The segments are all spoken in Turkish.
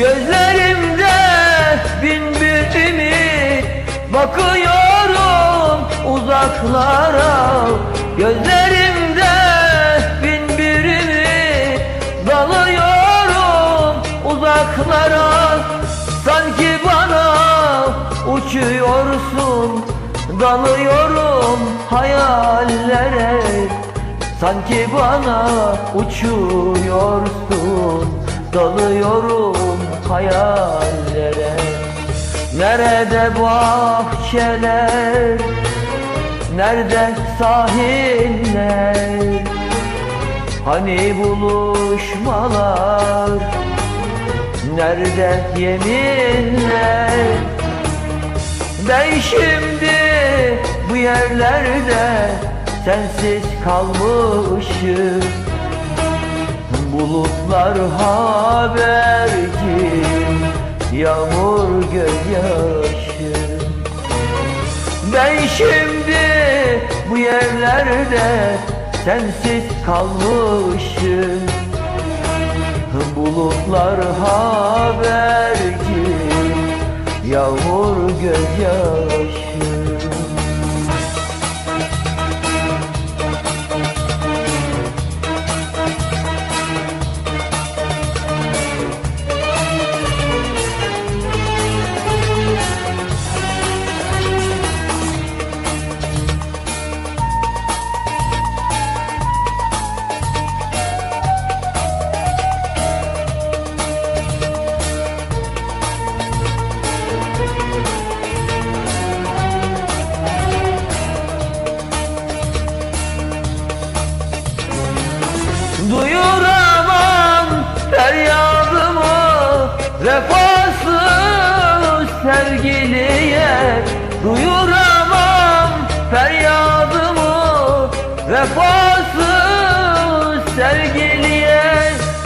Gözlerimde bin bir ümit Bakıyorum uzaklara. Gözlerimde bin bir ümit Dalıyorum uzaklara. Sanki bana uçuyorsun Dalıyorum hayallere. Sanki bana uçuyorsun. Dalıyorum hayallere. Nerede bahçeler Nerede sahiller? Hani buluşmalar Nerede yeminler? Ben şimdi bu yerlerde Sensiz kalmışım Bulutlar haberci Yağmur gözyaşı. Ben şimdi bu yerlerde Sensiz kalmışım. Bulutlar haberci Yağmur gözyaşı Vefasız sevgiliye Duyuramam feryadımı. Vefasız sevgiliye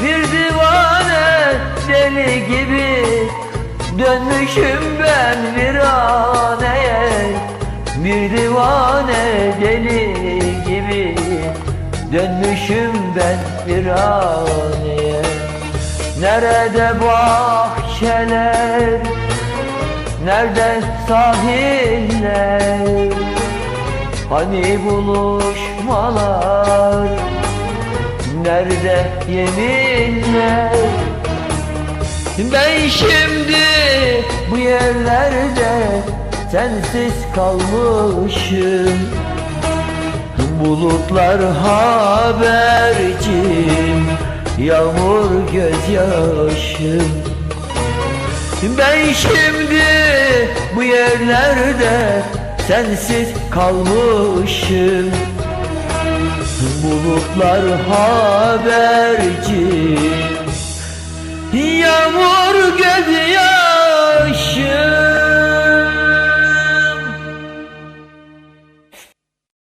Bir divane deli gibi Dönmüşüm ben viraneye. Bir divane deli gibi Dönmüşüm ben viraneye Nerede bahçeler? Nerede sahiller? Hani buluşmalar? Nerede yeminler? Ben şimdi bu yerlerde Sensiz kalmışım. Bulutlar habercim Yağmur gözyaşım Ben şimdi bu yerlerde Sensiz kalmışım. Bulutlar habercim Yağmur